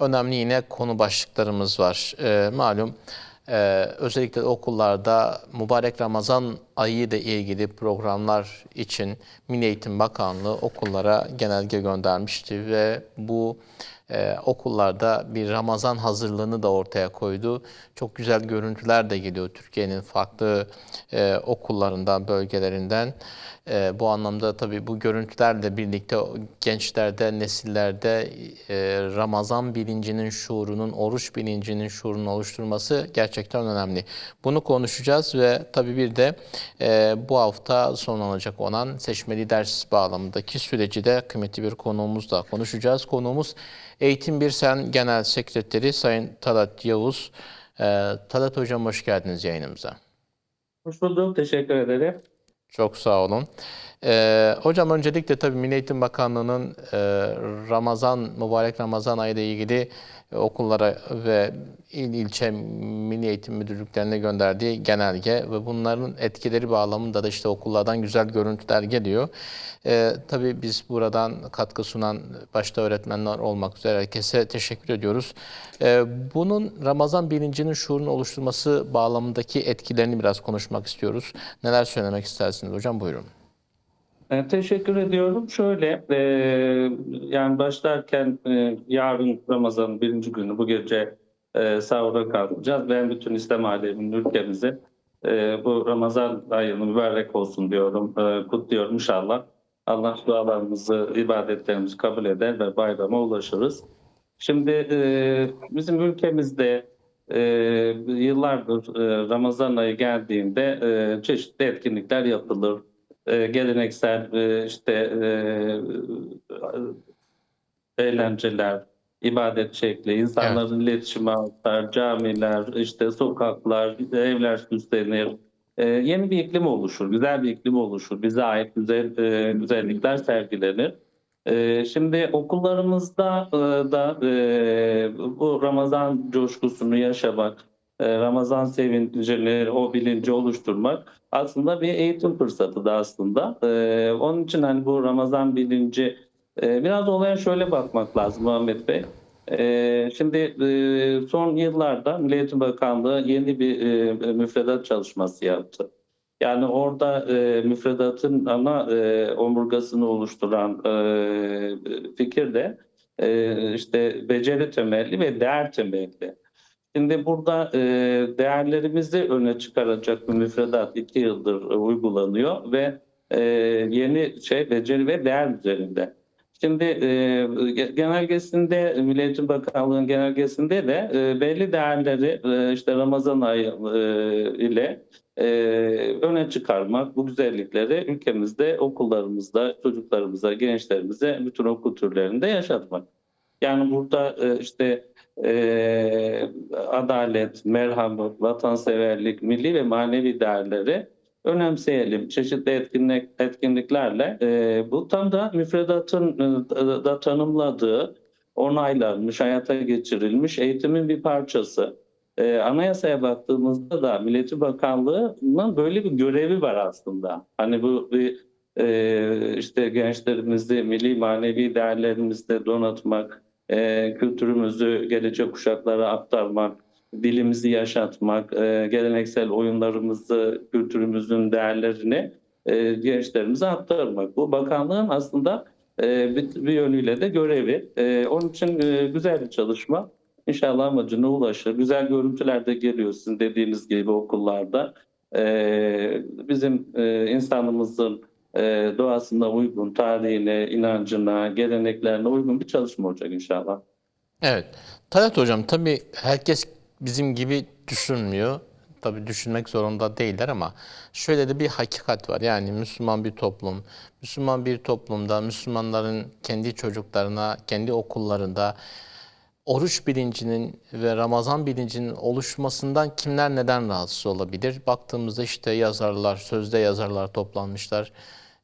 önemli yine konu başlıklarımız var. Ee, malum e, özellikle okullarda mübarek Ramazan ayı ile ilgili programlar için Milli Eğitim Bakanlığı okullara genelge göndermişti ve bu e, okullarda bir Ramazan hazırlığını da ortaya koydu. Çok güzel görüntüler de geliyor Türkiye'nin farklı e, okullarından, bölgelerinden. E, bu anlamda tabii bu görüntülerle birlikte gençlerde, nesillerde e, Ramazan bilincinin şuurunun, oruç bilincinin şuurunu oluşturması gerçekten önemli. Bunu konuşacağız ve tabii bir de e, bu hafta sonlanacak olan seçmeli ders bağlamındaki süreci de kıymetli bir konuğumuzla konuşacağız. Konuğumuz Eğitim Bir Sen Genel Sekreteri Sayın Talat Yavuz. E, Talat Hocam hoş geldiniz yayınımıza. Hoş bulduk. Teşekkür ederim. Çok sağ olun. Ee, hocam öncelikle tabii Milli Eğitim Bakanlığı'nın e, Ramazan, mübarek Ramazan ayı ile ilgili okullara ve il ilçe Milli Eğitim Müdürlüklerine gönderdiği genelge ve bunların etkileri bağlamında da işte okullardan güzel görüntüler geliyor. Ee, tabii biz buradan katkı sunan başta öğretmenler olmak üzere herkese teşekkür ediyoruz. Ee, bunun Ramazan bilincinin şuurunu oluşturması bağlamındaki etkilerini biraz konuşmak istiyoruz. Neler söylemek istersiniz hocam? Buyurun. E, teşekkür ediyorum. Şöyle, e, yani başlarken e, yarın Ramazan'ın birinci günü bu gece e, sahura kalkacağız. Ben bütün İslam aleminin ülkemizi e, bu Ramazan ayını mübarek olsun diyorum, e, kutluyorum inşallah. Allah dualarımızı, ibadetlerimizi kabul eder ve bayrama ulaşırız. Şimdi e, bizim ülkemizde e, yıllardır e, Ramazan ayı geldiğinde e, çeşitli etkinlikler yapılır. E, geleneksel e, işte e, eğlenceler, ibadet şekli, insanların iletişimi artar, camiler, işte sokaklar, evler süslenir. E, yeni bir iklim oluşur, güzel bir iklim oluşur. Bize ait güzel e, güzellikler sergilenir. E, şimdi okullarımızda e, da e, bu Ramazan coşkusunu yaşamak, e, Ramazan sevincini, o bilinci oluşturmak aslında bir eğitim fırsatı da aslında. E, onun için hani bu Ramazan bilinci e, biraz olaya şöyle bakmak lazım Muhammed Bey. E, şimdi e, son yıllarda Milli Eğitim Bakanlığı yeni bir e, müfredat çalışması yaptı. Yani orada e, müfredatın ana e, omurgasını oluşturan e, fikir de e, işte beceri temelli ve değer temelli. Şimdi burada e, değerlerimizi öne çıkaracak bir müfredat iki yıldır e, uygulanıyor ve e, yeni şey beceri ve değer üzerinde. Şimdi e, genelgesinde Milli Bakanlığı'nın genelgesinde de e, belli değerleri e, işte Ramazan ayı e, ile e, öne çıkarmak, bu güzellikleri ülkemizde, okullarımızda, çocuklarımıza, gençlerimize, bütün okul türlerinde yaşatmak. Yani burada e, işte e, adalet, merhamet, vatanseverlik, milli ve manevi değerleri önemseyelim. Çeşitli etkinlik, etkinliklerle e, bu tam da müfredatın e, da tanımladığı, onaylanmış, hayata geçirilmiş eğitimin bir parçası. E, anayasaya baktığımızda da Milli Eğitim Bakanlığı'nın böyle bir görevi var aslında. Hani bu bir e, işte gençlerimizi milli manevi değerlerimizde donatmak, e, kültürümüzü gelecek kuşaklara aktarmak, dilimizi yaşatmak, e, geleneksel oyunlarımızı, kültürümüzün değerlerini e, gençlerimize aktarmak. Bu bakanlığın aslında e, bir, bir yönüyle de görevi. E, onun için e, güzel bir çalışma. İnşallah amacına ulaşır. Güzel görüntüler de geliyor sizin dediğiniz gibi okullarda. E, bizim e, insanımızın doğasına uygun, tarihine, inancına, geleneklerine uygun bir çalışma olacak inşallah. Evet. Talat Hocam tabii herkes bizim gibi düşünmüyor. Tabii düşünmek zorunda değiller ama şöyle de bir hakikat var. Yani Müslüman bir toplum, Müslüman bir toplumda Müslümanların kendi çocuklarına, kendi okullarında oruç bilincinin ve Ramazan bilincinin oluşmasından kimler neden rahatsız olabilir? Baktığımızda işte yazarlar, sözde yazarlar toplanmışlar.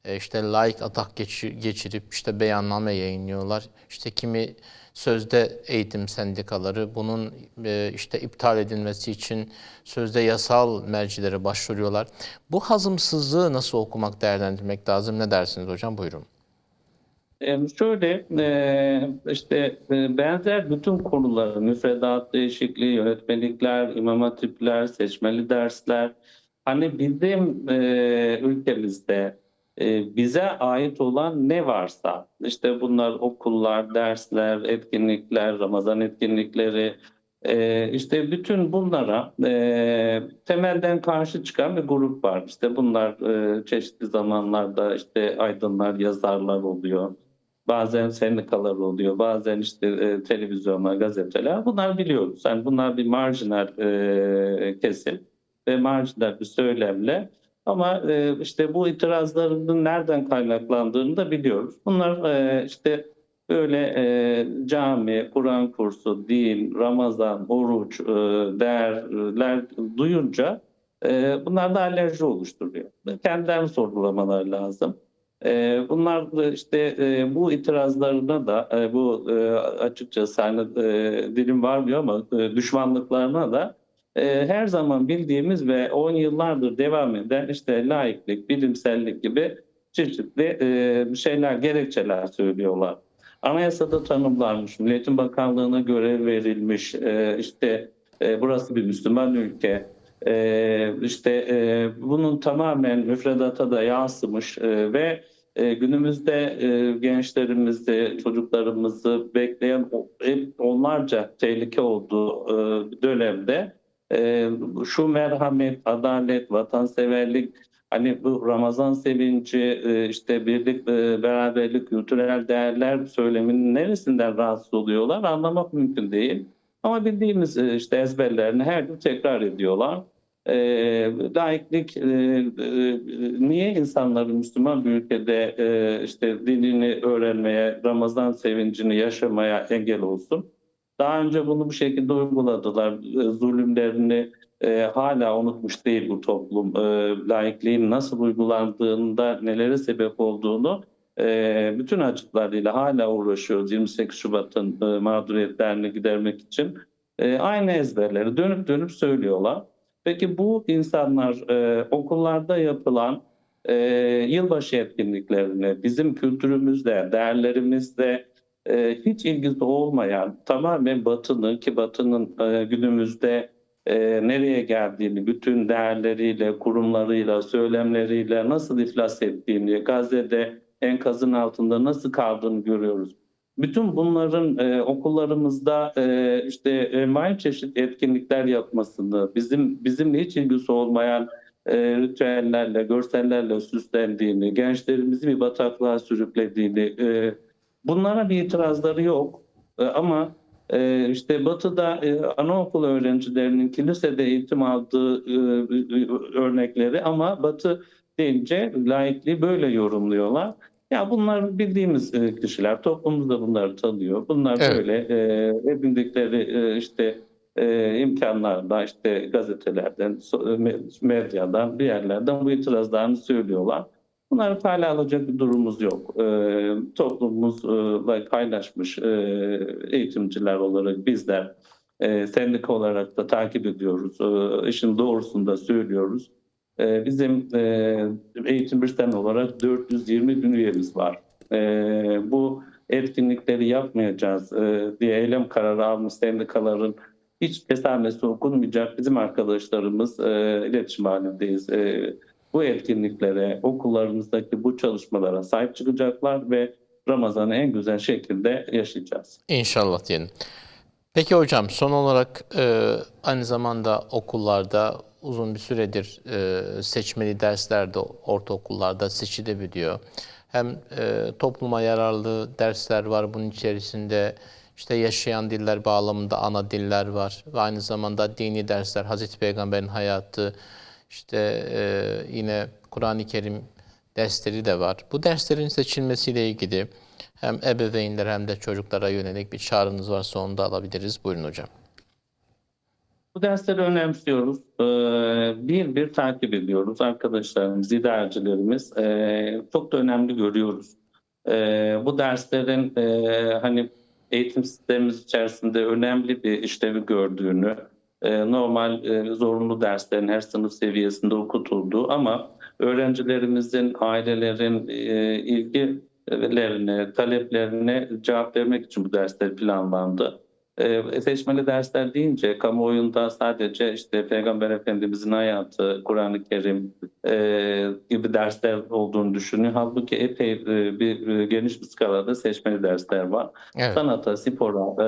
E, işte laik atak geçi- geçirip işte beyanname yayınlıyorlar. İşte kimi sözde eğitim sendikaları bunun e, işte iptal edilmesi için sözde yasal mercilere başvuruyorlar. Bu hazımsızlığı nasıl okumak, değerlendirmek lazım? Ne dersiniz hocam? Buyurun. E, şöyle e, işte benzer bütün konuları müfredat değişikliği, yönetmelikler, imam hatipler, seçmeli dersler hani bizim ülkemizde bize ait olan ne varsa işte bunlar okullar, dersler, etkinlikler, Ramazan etkinlikleri e, işte bütün bunlara e, temelden karşı çıkan bir grup var. İşte bunlar e, çeşitli zamanlarda işte aydınlar, yazarlar oluyor. Bazen sendikalar oluyor, bazen işte e, televizyonlar, gazeteler. Bunlar biliyoruz. Yani bunlar bir marjinal e, kesim ve marjinal bir söylemle. Ama e, işte bu itirazların nereden kaynaklandığını da biliyoruz. Bunlar e, işte böyle e, cami, Kur'an kursu, din, Ramazan, oruç, e, değerler duyunca e, bunlar da alerji oluşturuyor. Kendilerini sorgulamaları lazım. E, bunlar da işte e, bu itirazlarına da e, bu e, açıkçası hani e, dilim varmıyor ama e, düşmanlıklarına da e, her zaman bildiğimiz ve 10 yıllardır devam eden işte laiklik, bilimsellik gibi çeşitli e, şeyler, gerekçeler söylüyorlar. Anayasada tanımlanmış, Milletin Bakanlığı'na görev verilmiş, e, işte e, burası bir Müslüman ülke, e, işte bunun tamamen müfredata da yansımış ve günümüzde e, gençlerimizi, çocuklarımızı bekleyen onlarca tehlike olduğu dönemde şu merhamet, adalet, vatanseverlik, hani bu Ramazan sevinci, e, işte birlik, e, beraberlik, kültürel değerler söyleminin neresinden rahatsız oluyorlar anlamak mümkün değil. Ama bildiğimiz e, işte ezberlerini her gün tekrar ediyorlar. E, laiklik e, niye insanların Müslüman bir ülkede e, işte dinini öğrenmeye, Ramazan sevincini yaşamaya engel olsun? Daha önce bunu bu şekilde uyguladılar. E, Zulümlerini e, hala unutmuş değil bu toplum. E, laikliğin nasıl uygulandığında nelere sebep olduğunu e, bütün açıklarıyla hala uğraşıyoruz 28 Şubat'ın e, mağduriyetlerini gidermek için. E, aynı ezberleri dönüp dönüp söylüyorlar. Peki bu insanlar e, okullarda yapılan e, yılbaşı etkinliklerini bizim kültürümüzde, değerlerimizde e, hiç ilgisi olmayan tamamen Batı'nın ki Batı'nın e, günümüzde e, nereye geldiğini, bütün değerleriyle, kurumlarıyla, söylemleriyle nasıl iflas ettiğini, Gazze'de enkazın altında nasıl kaldığını görüyoruz. Bütün bunların e, okullarımızda e, işte envai çeşit etkinlikler yapmasını, bizim bizimle hiç ilgisi olmayan e, ritüellerle, görsellerle süslendiğini, gençlerimizi bir bataklığa sürüklediğini, e, bunlara bir itirazları yok. E, ama e, işte Batı'da e, anaokul öğrencilerinin kilisede eğitim aldığı e, örnekleri ama Batı deyince laikliği böyle yorumluyorlar. Ya bunlar bildiğimiz kişiler, toplumumuzda bunları tanıyor. Bunlar Evet. böyle e, edindikleri e, işte e, imkanlarla işte gazetelerden, medyadan, bir yerlerden bu itirazlarını söylüyorlar. Bunları kale alacak bir durumumuz yok. E, toplumumuzla kaynaşmış e, eğitimciler olarak bizler e, sendika olarak da takip ediyoruz. E, işin doğrusunu da söylüyoruz. E, bizim e, eğitim birsen olarak 420 bin üyemiz var. E, bu etkinlikleri yapmayacağız e, diye eylem kararı almış sendikaların hiç kesamesi okunmayacak bizim arkadaşlarımız e, iletişim halindeyiz. E, bu etkinliklere, okullarımızdaki bu çalışmalara sahip çıkacaklar ve Ramazan'ı en güzel şekilde yaşayacağız. İnşallah diyelim. Peki hocam son olarak e, aynı zamanda okullarda uzun bir süredir e, seçmeli derslerde ortaokullarda seçilebiliyor. Hem e, topluma yararlı dersler var bunun içerisinde işte yaşayan diller bağlamında ana diller var ve aynı zamanda dini dersler Hazreti Peygamber'in hayatı işte e, yine Kur'an-ı Kerim dersleri de var. Bu derslerin seçilmesiyle ilgili hem ebeveynler hem de çocuklara yönelik bir çağrınız varsa onu da alabiliriz. Buyurun hocam. Bu dersleri önemsiyoruz. Ee, Bir bir takip ediyoruz. Arkadaşlarımız, idarecilerimiz ee, çok da önemli görüyoruz. Ee, Bu derslerin ee, hani eğitim sistemimiz içerisinde önemli bir işlevi gördüğünü, normal ee, zorunlu derslerin her sınıf seviyesinde okutulduğu ama öğrencilerimizin, ailelerin ee, ilgi velilerine, taleplerine cevap vermek için bu dersler planlandı. Ee, seçmeli dersler deyince kamuoyunda sadece işte Peygamber Efendimizin hayatı, Kur'an-ı Kerim e, gibi dersler olduğunu düşünüyor. Halbuki epey e, bir e, geniş bir skalada seçmeli dersler var. Evet. Sanata, spora e,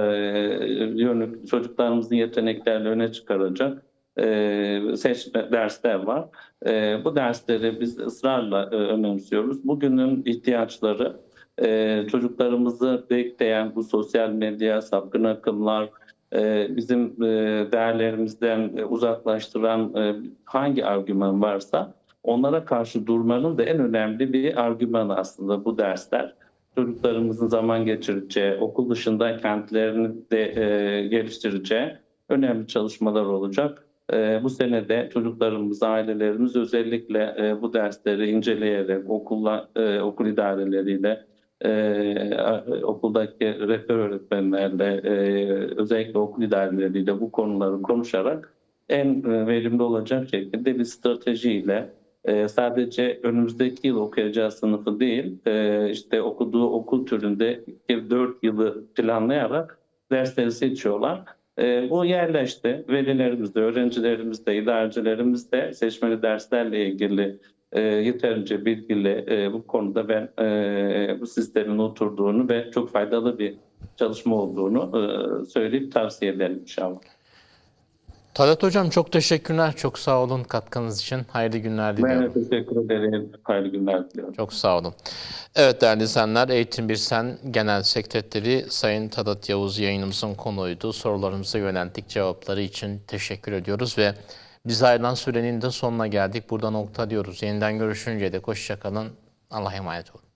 yönlük çocuklarımızın yeteneklerini öne çıkaracak e, seçme dersler var. E, bu dersleri biz ısrarla e, önemsiyoruz. Bugünün ihtiyaçları e, çocuklarımızı bekleyen bu sosyal medya, sapkın akımlar, e, bizim e, değerlerimizden e, uzaklaştıran e, hangi argüman varsa onlara karşı durmanın da en önemli bir argümanı aslında bu dersler. Çocuklarımızın zaman geçireceği, okul dışında kentlerini de e, geliştireceği önemli çalışmalar olacak. E, bu sene de çocuklarımız, ailelerimiz özellikle e, bu dersleri inceleyerek okulla, e, okul idareleriyle, e, okuldaki rehber öğretmenlerle, e, özellikle okul idareleriyle bu konuları konuşarak en e, verimli olacak şekilde bir stratejiyle e, sadece önümüzdeki yıl okuyacağı sınıfı değil, e, işte okuduğu okul türünde 4 yılı planlayarak dersleri seçiyorlar. E, bu yerleşti. Velilerimiz de, öğrencilerimiz de, idarecilerimiz de seçmeli derslerle ilgili e, yeterince bilgili e, bu konuda ben e, bu sistemin oturduğunu ve çok faydalı bir çalışma olduğunu e, söyleyip tavsiye ederim inşallah. Talat Hocam çok teşekkürler. Çok sağ olun katkınız için. Hayırlı günler diliyorum. Ben teşekkür ederim. Hayırlı günler diliyorum. Çok sağ olun. Evet değerli izleyenler, Eğitim Bir Sen Genel Sekreteri Sayın Tadat Yavuz yayınımızın konuydu. Sorularımıza yönelttik. Cevapları için teşekkür ediyoruz ve biz ayrılan sürenin de sonuna geldik. Burada nokta diyoruz. Yeniden görüşünceye dek hoşçakalın. Allah'a emanet olun.